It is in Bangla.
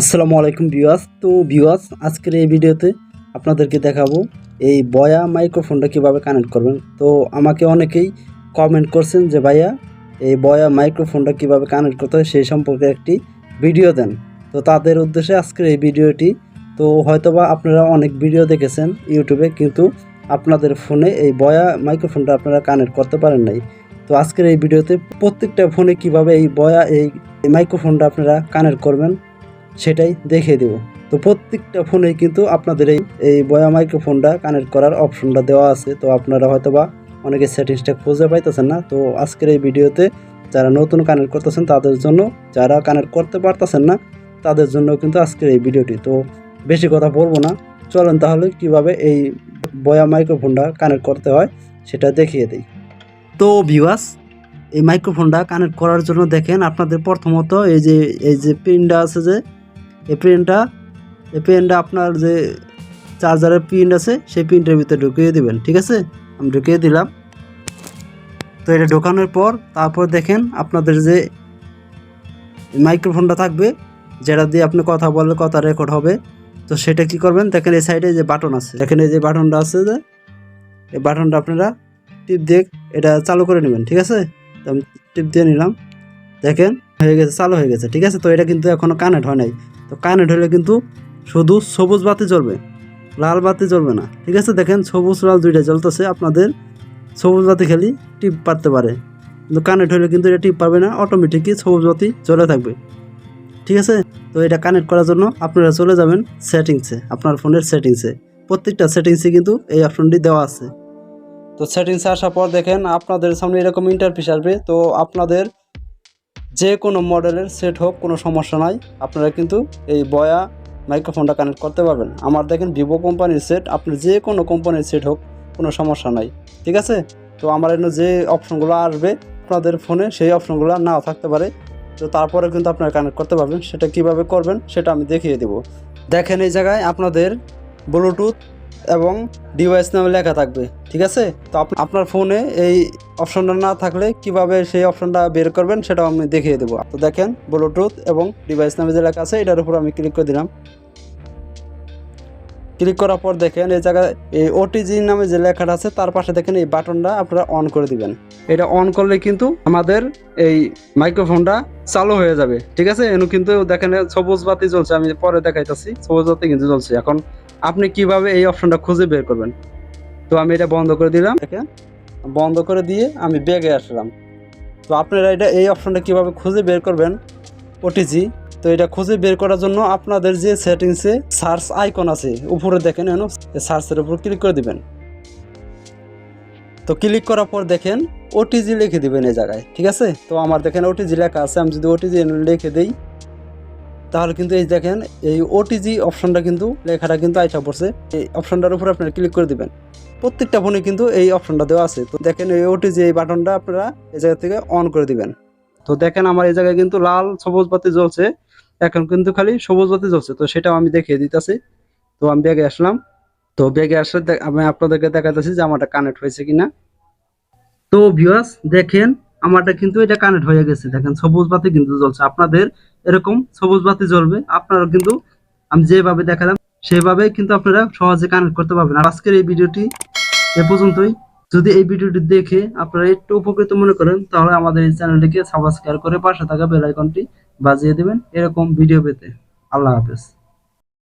আসসালামু আলাইকুম ভিউয়ার্স। তো ভিউয়ার্স, আজকের এই ভিডিওতে আপনাদেরকে দেখাবো এই বয়া মাইক্রোফোনটা কীভাবে কানেক্ট করবেন। তো আমাকে অনেকেই কমেন্ট করছেন যে, ভাইয়া, এই বয়া মাইক্রোফোনটা কীভাবে কানেক্ট করতে হয় সেই সম্পর্কে একটি ভিডিও দেন। তো তাদের উদ্দেশ্যে আজকের এই ভিডিওটি, তো হয়তোবা আপনারা অনেক ভিডিও দেখেছেন ইউটিউবে, কিন্তু আপনাদের ফোনে এই বয়া মাইক্রোফোনটা আপনারা কানেক্ট করতে পারেন নাই। তো আজকের এই ভিডিওতে প্রত্যেকটা ফোনে কীভাবে এই বয়া, এই মাইক্রোফোনটা আপনারা কানেক্ট করবেন সেটাই দেখিয়ে দেব। তো প্রত্যেকটা ফোনে কিন্তু আপনাদের এই এই বয়া মাইক্রোফোনটা কানেক্ট করার অপশনটা দেওয়া আছে। তো আপনারা হয়তো বা অনেকে সেটিংসটা খুঁজে পাইতেছেন না। তো আজকের এই ভিডিওতে যারা নতুন কানেক্ট করতেছেন, তাদের জন্য যারা কানেক্ট করতে পারতেছেন না, তাদের জন্য কিন্তু আজকের এই ভিডিওটি। তো বেশি কথা বলব না। চলেন তাহলে কীভাবে এই বয়া মাইক্রোফোনটা কানেক্ট করতে হয়, সেটা দেখিয়ে দিই। তো ভিউয়ার্স এই মাইক্রোফোনটা কানেক্ট করার জন্য দেখেন, আপনাদের প্রথমত এই যে এই যে পিনটা আছে যে এই পিনটা এই পিনটা আপনার যে চার্জারের পিন আছে, সেই পিনটার ভিতরে ঢুকিয়ে দিবেন, ঠিক আছে? আমি ঢুকিয়ে দিলাম। তো এটা ঢোকানোর পর, তারপর দেখেন আপনাদের যে মাইক্রোফোনটা থাকবে, যেটা দিয়ে আপনি কথা বললে কথা রেকর্ড হবে। তো সেটা কি করবেন, দেখেন এই সাইডে যে বাটন আছে, দেখেন এই যে বাটনটা আছে যে, এই বাটনটা আপনারা টিপ দিয়ে এটা চালু করে নেবেন, ঠিক আছে? টিপ দিয়ে নিলাম। দেখেন, হয়ে গেছে, চালু হয়ে গেছে, ঠিক আছে? তো এটা কিন্তু এখনও কানেক্ট হয় নাই। তো কানেক্ট হলে কিন্তু শুধু সবুজ বাতি জ্বলবে, লাল বাতি জ্বলবে না। ঠিক আছে, দেখেন সবুজ, লাল দুইটা জ্বলতেছে, আপনাদের সবুজ বাতি খালি টিপ পারতে পারে। কিন্তু কানেক্ট হলে কিন্তু এটা টিপ পারবে না অটোমেটিকই সবুজ বাতি জ্বলে থাকবে। ঠিক আছে, তো এটা কানেক্ট করার জন্য আপনারা চলে যাবেন সেটিংসে আপনার ফোনের সেটিংসে প্রত্যেকটা সেটিংসে কিন্তু এই অপশনটি দেওয়া আছে। তো সেটিংসে আসার পর দেখেন আপনাদের সামনে এরকম ইন্টারফেস আসবে, তো আপনাদের যে কোনো মডেলের সেট হোক, কোনো সমস্যা নাই। আপনারা কিন্তু এই বয়া মাইক্রোফোনটা কানেক্ট করতে পারবেন। আমার দেখেন ভিভো কোম্পানির সেট আপনার যে কোনো কোম্পানির সেট হোক, কোনো সমস্যা নাই। ঠিক আছে? তো আমার এখানে যে অপশনগুলো আসবে, আপনাদের ফোনে সেই অপশনগুলো নাও থাকতে পারে। তো তারপরে কিন্তু আপনারা কানেক্ট করতে পারবেন। সেটা কীভাবে করবেন, সেটা আমি দেখিয়ে দেব। দেখেন এই জায়গায় আপনাদের ব্লুটুথ এবং ডিভাইস নামে লেখা থাকবে, ঠিক আছে? তো আপ- আপনার ফোনে এই অপশনটা না থাকলে কীভাবে সেই অপশনটা বের করবেন সেটাও আমি দেখিয়ে দেবো। তো দেখেন ব্লুটুথ এবং ডিভাইস নামে যে লেখা আছে, এটার উপর আমি ক্লিক করে দিলাম। ক্লিক করার পর দেখেন, এই জায়গায় এই ওটিজি নামে যে লেখাটা আছে, তার পাশে দেখেন এই বাটনটা আপনারা অন করে দিবেন। এটা অন করলে কিন্তু আমাদের এই মাইক্রোফোনটা চালু হয়ে যাবে। ঠিক আছে? এনু কিন্তু দেখেন, সবুজ বাতি জ্বলছে, আমি পরে দেখাইতেছি। সবুজ বাতি কিন্তু জ্বলছে। এখন আপনি কীভাবে এই অপশনটা খুঁজে বের করবেন? তো আমি এটা বন্ধ করে দিলাম। দেখেন, বন্ধ করে দিয়ে আমি ব্যাগে আসলাম। তো আপনারা এটা এই অপশনটা কীভাবে খুঁজে বের করবেন? ওটিজি তো এটা খুঁজে বের করার জন্য আপনাদের যে সেটিংসে সার্চ আইকন আছে, উপরে দেখেন এনো সার্চের উপর ক্লিক করে দিবেন। তো ক্লিক করার পর দেখেন ওটিজি লিখে দিবেন এই জায়গায়, ঠিক আছে? তো আমার দেখেন ওটিজি লেখা আছে, আমি যদি ওটিজি লিখে দিই, তাহলে কিন্তু এই দেখেন, এই ওটিজি অপশনটা কিন্তু, লেখাটা কিন্তু আইসা পড়ছে। এই অপশনটার উপর আপনারা ক্লিক করে দিবেন। প্রত্যেকটা ফোনে কিন্তু এই অপশনটা দেওয়া আছে। তো দেখেন এই ওটিজি এই বাটনটা আপনারা এই জায়গা থেকে অন করে দিবেন। তো দেখেন আমার এই জায়গায় কিন্তু লাল সবুজ বাতি জ্বলছে। এখন কিন্তু খালি সবুজ বাতি জ্বলছে। তো সেটাও আমি দেখিয়ে দিতেছি। তো আমি ব্যাগে আসলাম। তো ব্যাগে আসলে আমি আপনাদেরকে দেখাতেছি যে আমারটা কানেক্ট হয়েছে কিনা। তো ভিউয়ার্স দেখেন, আমারটা কিন্তু এটা কানেক্ট হয়ে গেছে। দেখেন, সবুজ বাতি কিন্তু জ্বলছে। আপনাদের এরকম সবুজ বাতি জ্বলবে আপনারা কিন্তু আমি যেভাবে দেখালাম সেভাবে কিন্তু আপনারা সহজে কানেক্ট করতে পারবেন। আর আজকের এই ভিডিওটি এ পর্যন্তই। যদি এই ভিডিওটি দেখে আপনারা একটু উপকৃত মনে করেন, তাহলে আমাদের এই চ্যানেলটিকে সাবস্ক্রাইব করে পাশে থাকা বেল আইকনটি বাজিয়ে দেবেন। এরকম ভিডিও পেতে। আল্লাহ হাফেজ।